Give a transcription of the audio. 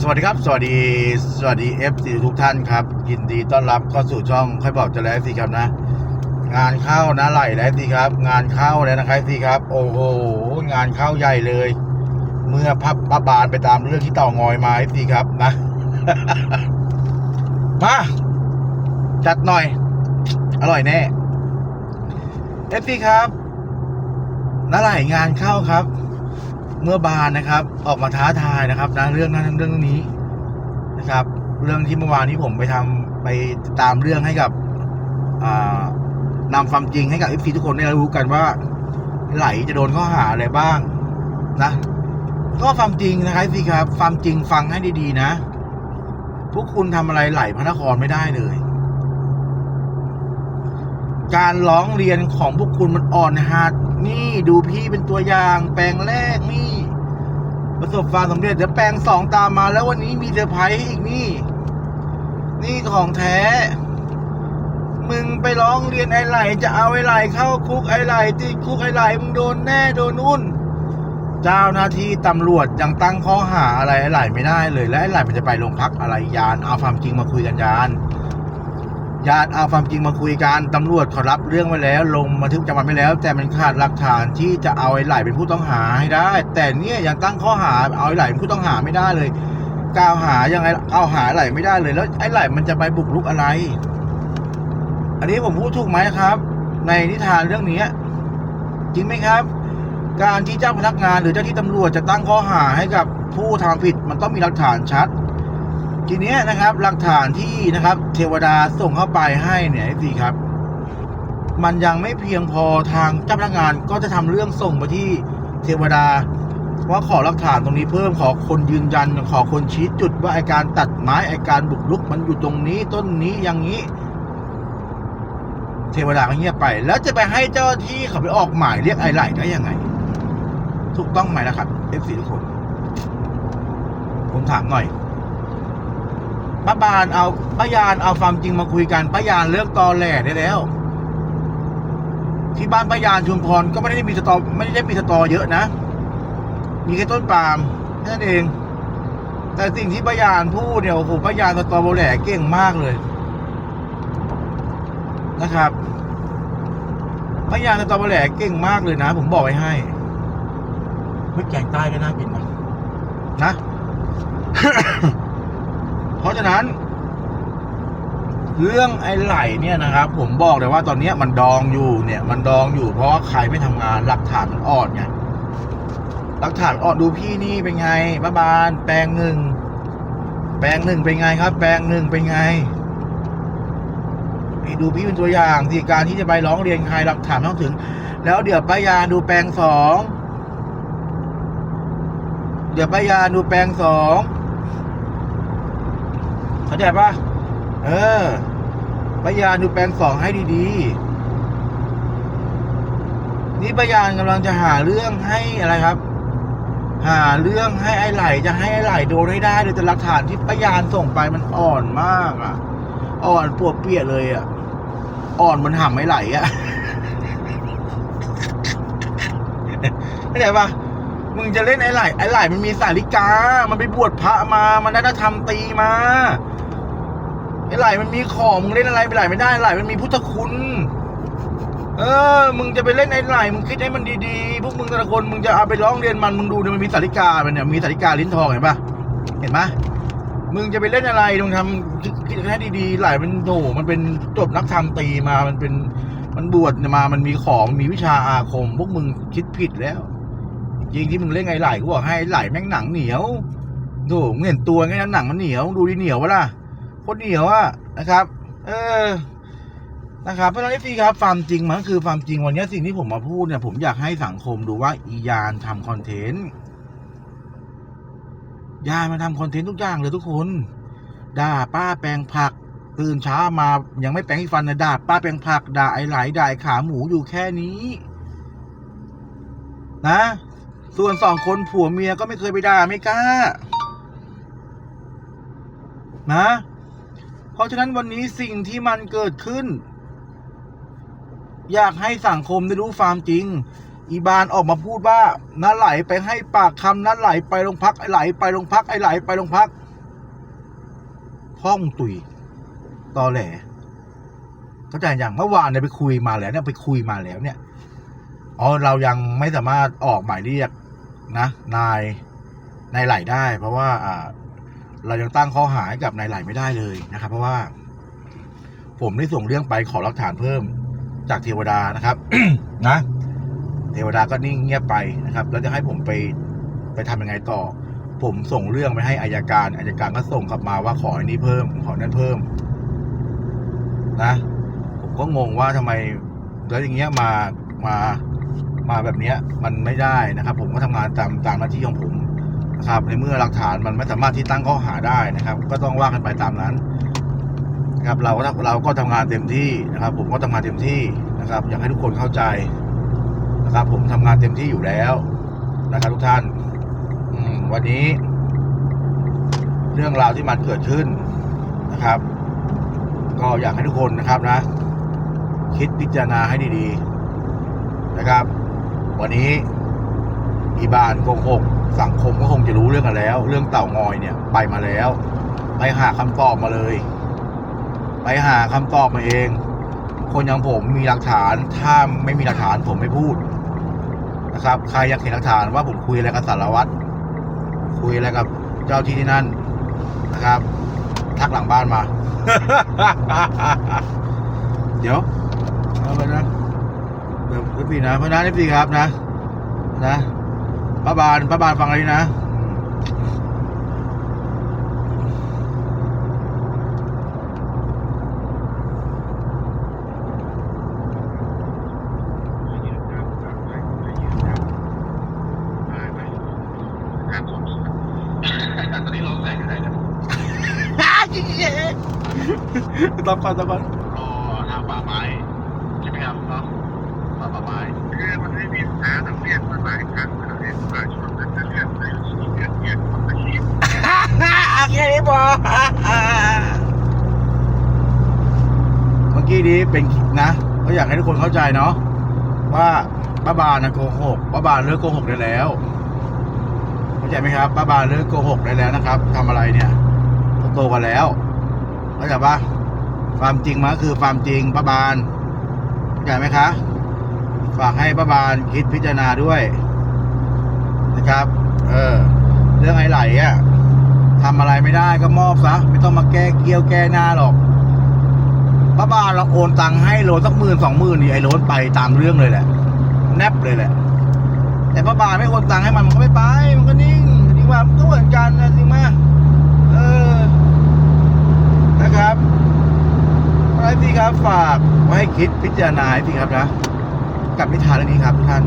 สวัสดีครับ สวัสดี สวัสดีเอฟซีทุกท่านครับ ยินดีต้อนรับเข้าสู่ช่อง ค่อยบอกจะแล้วสิครับนะ งานเข้านะไหลแล้วสิครับ งานเข้าแล้วนะครับสิครับ โอ้โห งานเข้าใหญ่เลย เมื่อพับปะบานไปตามเรื่องที่ต่างอยมาสิครับนะ มา จัดหน่อย อร่อยแน่เอฟซีครับนาไหลงานเข้าครับ เมื่อบานนะครับ ออกมาท้าทายนะครับนะเรื่องนั้นเรื่องนี้นะครับ เรื่องที่เมื่อวานนี้ผมไปทำไปตามเรื่องให้กับนำความจริงให้กับเอฟซีทุกคนได้รู้กันว่า ไหลจะโดนข้อหาอะไรบ้างนะ ก็ความจริงนะครับพี่ครับ ความจริงฟังให้ดีๆ นะ พวกคุณทำอะไรไหลพระนครไม่ได้เลย การร้องเรียนของพวกคุณมันอ่อนหัด นี่ดูพี่เป็นตัวอย่าง แปลงแรกนี่ ประสบความสำเร็จเดี๋ยวแปลงสองตามมาแล้ววันนี้มีเซอร์ไพรส์อีกนี่ นี่ของแท้ มึงไปร้องเรียนไอ้ไหลจะเอาไอ้ไหลเข้าคุกไอ้ไหลติดคุกไอ้ไหลมึงโดนแน่โดนนุ่น เจ้าหน้าที่ตำรวจยังตั้งข้อหาอะไรไอ้ไหลไม่ได้เลย และไอ้ไหลมันจะไปโรงพักอะไรยานเอาความจริงมาคุยกันยาน ญาติเอาความจริงมาคุยกันตำรวจเขารับเรื่องไว้แล้ว ลงบันทึกประจำวันไว้แล้ว แต่มันขาดหลักฐานที่จะเอาไอ้ไหลเป็นผู้ต้องหาให้ได้ แต่เนี่ยยังตั้งข้อหาเอาไอ้ไหลเป็นผู้ต้องหาไม่ได้เลยกล่าวหายังไงกล่าวหาไอ้ไหลไม่ได้เลย แล้วไอ้ไหลมันจะไปบุกรุกอะไร อันนี้ผมพูดถูกไหมครับ ในนิทานเรื่องนี้จริงไหมครับ การที่เจ้าพนักงานหรือเจ้าที่ตำรวจจะตั้งข้อหาให้กับผู้ทำผิดมันต้องมีหลักฐานชัด ทีเนี้ยนะครับ หลักฐานที่นะครับ เทวดาส่งเข้าไปให้เนี่ยสิครับ มันยังไม่เพียงพอทางเจ้าพนักงานก็จะทำเรื่องส่งไปที่เทวดาว่าขอหลักฐานตรงนี้เพิ่มขอคนยืนยัน ขอคนชี้จุดว่าไอการตัดไม้ไอการบุกรุก มันอยู่ตรงนี้ต้นนี้อย่างนี้ เทวดาก็เงียบไป แล้วจะไปให้เจ้าหน้าที่เขาไปออกหมายเรียกไอไหลได้ยังไง ถูกต้องไหมล่ะครับเอฟซีทุกคน ผมถามหน่อย ป้าบานเอาป้ายานเอาความจริงมาคุยกันป้ายานเลิกตอแหลได้แล้ว ที่บ้านป้ายานชุมพรก็ไม่ได้มีสตอไม่ได้มีสตอเยอะนะ มีแค่ต้นปาล์มแค่นั้นเอง แต่สิ่งที่ป้ายานพูดเนี่ยโอ้โหป้ายานสตอโบแหลเก่งมากเลยนะครับป้ายานสตอโบแหลเก่งมากเลยนะ ผมบอกไว้ให้เฮ้ยแกงใต้ก็น่ากินนะนะ เพราะฉะนั้น เรื่องไอ้ไหลเนี่ยนะครับ ผมบอกเลยว่าตอนนี้มันดองอยู่เนี่ย มันดองอยู่เพราะว่าใครไม่ทำงานหลักฐานมันอ่อนไงหลักฐานอ่อนดูพี่นี่เป็นไงบ้าบานแปลงหนึ่งแปลงหนึ่งเป็นไงครับ แปลงหนึ่งเป็นไงนี่ดูพี่เป็นตัวอย่างที่การที่จะไปร้องเรียนใครหลักฐานต้องถึง แล้วเดี๋ยวป้ายาดูแปลงสองเดี๋ยวป้ายาดูแปลงสอง เข้าใจปะเออพยานดูแปลงสองให้ดีๆ นี่พยานกำลังจะหาเรื่องให้อะไรครับ หาเรื่องให้ไอ้ไหลจะให้ไอ้ไหลโดนให้ได้โดยแต่หลักฐานที่พยานส่งไปมันอ่อนมากอะ อ่อนปวดเปียกเลยอะ อ่อนมันห่ำไอ้ไหลอะเข้าใจปะมึงจะเล่นไอ้ไหลไอ้ไหลมันมีสาริกา มันไปบวชพระมา มันได้ธรรมตีมา ไอ้ไหลมันมีของมึงเล่นอะไรไปไหลไม่ได้ไหลมันมีพุทธคุณ เออ มึงจะไปเล่นไอ้ไหลมึงคิดให้มันดีๆ พวกมึงแต่ละคนมึงจะเอาไปร้องเรียนมันมึงดูเนี่ยมันมีสาริกามันเนี่ยมีสาริกาลิ้นทองเห็นปะเห็นปะมึงจะไปเล่นอะไรมึงทำคิดให้ดีๆไหลมันโถมันเป็นจบนักธรรมตีมามันเป็นมันบวชมา มันมีของมีวิชาอาคม พวกมึงคิดผิดแล้ว จริงที่มึงเล่นไงไหลกูบอกให้ไหลแม่งหนังเหนียวโถมึงเห็นตัวไงนั้นหนังมันเหนียว ดูดิเหนียววะล่ะ คตรเหนียวอะนะครับ เออนะครับเพราะฉะนั้นพี่ครับความจริงมันก็คือความจริงวันนี้สิ่งที่ผมมาพูดเนี่ยผมอยากให้สังคมดูว่าอียานทำคอนเทนต์ยานมาทำคอนเทนต์ทุกอย่างเลยทุกคนด่าป้าแปลงผักตื่นเช้ามายังไม่แปลงฟันนะด่าป้าแปลงผักด่าไอ้ไหลด่าไอ้ขาหมูอยู่แค่นี้ นะ ส่วนสองคนผัวเมียก็ไม่เคยไปด่าไม่กล้า นะ เพราะฉะนั้นวันนี้สิ่งที่มันเกิดขึ้น อยากให้สังคมได้รู้ความจริง อีบานออกมาพูดว่าน้าไหลไปให้ปากคำน้าไหลไปโรงพักไอไหลไปโรงพักไอไหลไปโรงพักพ่องตุยตอแหลเข้าใจอย่างเมื่อวานเนี่ยไปคุยมาแล้วเนี่ยไปคุยมาแล้วเนี่ยอ๋อเรายังไม่สามารถออกหมายเรียกนะ นายนายไหลได้ เพราะว่าอ่า เรายังตั้งข้อหาให้กับนายไหลไม่ได้เลยนะครับ เพราะว่า ผมได้ส่งเรื่องไปขอหลักฐานเพิ่มจากเทวดานะครับนะเทวดาก็นิ่งเงียบไปนะครับ แล้วจะให้ผมไปไปทำยังไงต่อ ผมส่งเรื่องไปให้อายการอายการก็ส่งกลับมาว่าขออันนี้เพิ่มขอนั้นเพิ่ม นะ ผมก็งงว่าทำไมแล้วอย่างเงี้ยมามามาแบบเนี้ย มันไม่ได้นะครับ ผมก็ทำงานตามตามหน้าที่ของผม นะครับในเมื่อหลักฐานมันไม่สามารถที่ตั้งข้อหาได้นะครับ ก็ต้องว่ากันไปตามนั้นนะครับเราก็เราก็ทำงานเต็มที่นะครับ ผมก็ทำงานเต็มที่นะครับ อยากให้ทุกคนเข้าใจนะครับ ผมทำงานเต็มที่อยู่แล้วนะครับทุกท่านวันนี้ เรื่องราวที่มันเกิดขึ้นนะครับ ก็อยากให้ทุกคนนะครับนะ คิดพิจารณาให้ดี ๆ นะครับ วันนี้อีบานโกหก สังคมก็คงจะรู้เรื่องกันแล้ว เรื่องเต่างอยเนี่ย ไปมาแล้ว ไปหาคำตอบมาเลย ไปหาคำตอบมาเอง คนอย่างผมมีหลักฐาน ถ้าไม่มีหลักฐานผมไม่พูดนะครับ ใครอยากเห็นหลักฐานว่าผมคุยอะไรกับสารวัตรคุยอะไรกับเจ้าที่ที่นั่นนะครับ ทักหลังบ้านมา เดี๋ยวเอาไปนะเดี๋ยวพี่นะเพราะนั้นพี่ครับนะนะ ป้าบานป้าบานฟังอะไรนะตอนนี้เราแซงอยู่ไหนเนี่ยตอบก่อนตอบก่อน โอเคนี้พอเมื่อกี้นี้เป็นนะก็อยากให้ทุกคนเข้าใจเนาะว่าป้าบานนะโกหกป้าบานเลิกโกหกได้แล้วเข้าใจไหมครับป้าบานเลิกโกหกได้แล้วนะครับทำอะไรเนี่ยโตๆกันแล้วเข้าใจปะความจริงมันก็คือความจริงป้าบานเข้าใจไหมคะฝากให้ป้าบานคิดพิจารณาด้วยนะครับ เออ เรื่องไอ้ไหลอะ ทำอะไรไม่ได้ก็มอบซะไม่ต้องมาแก้เกี้ยวแก้หน้าหรอกป้าบานเราโอนตังค์ให้โลสักหมื่นสองหมื่นนี่ไอ้โลนไปตามเรื่องเลยแหละ แนบเลยแหละ แต่ป้าบานไม่โอนตังค์ให้มันมันก็ไม่ไป มันก็นิ่งจริงว่ามันก็เหมือนกันนะจริงไหมเออนะครับอะไรพี่ครับฝากไว้คิดพิจารณาให้พี่ครับนะ กับนิทานเรื่องนี้ครับทุกท่าน